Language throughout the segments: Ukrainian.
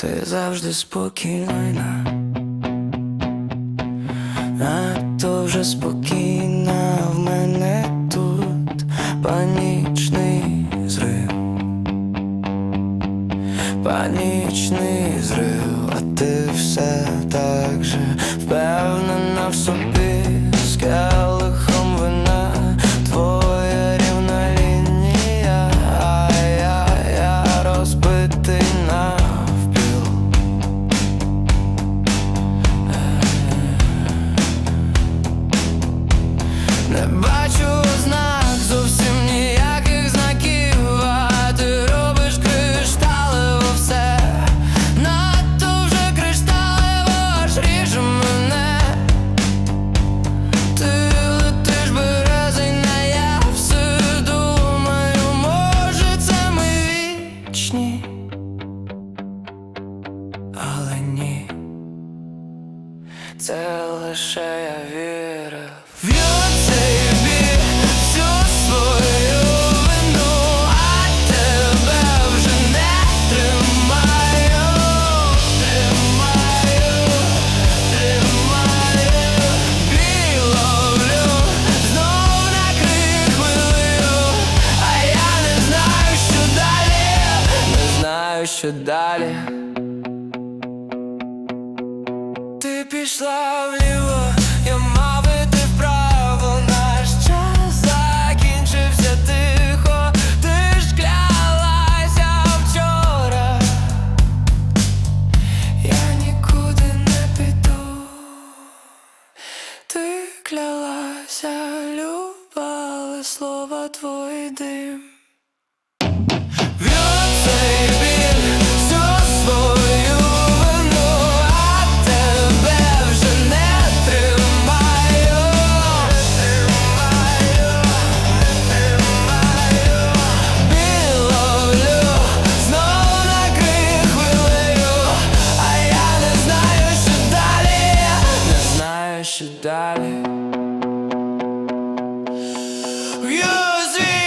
ти завжди спокійна, надто вже спокійна в мене тут. Панічний зрив, панічний зрив, а ти все так же Не бачу знак, зовсім ніяких знаків, а ти робиш кришталево все, надто вже кришталево аж ріже мене. Ти летиш я все думаю, може це ми вічні, але ні. Це лише я вірив знаю, що далі. Ти пішла вліво, я мав іти вправо Наш час закінчився тихо, ти ж клялася вчора, я нікуди не піду, ти клялася, любала слова твої дим. Що далі. В'ю свій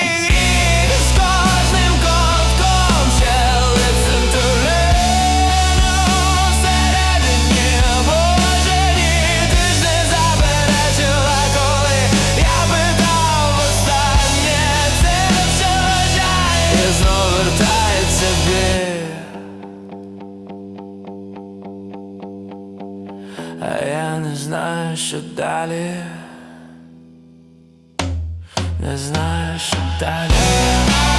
А я не знаю, що далі не знаю, що далі.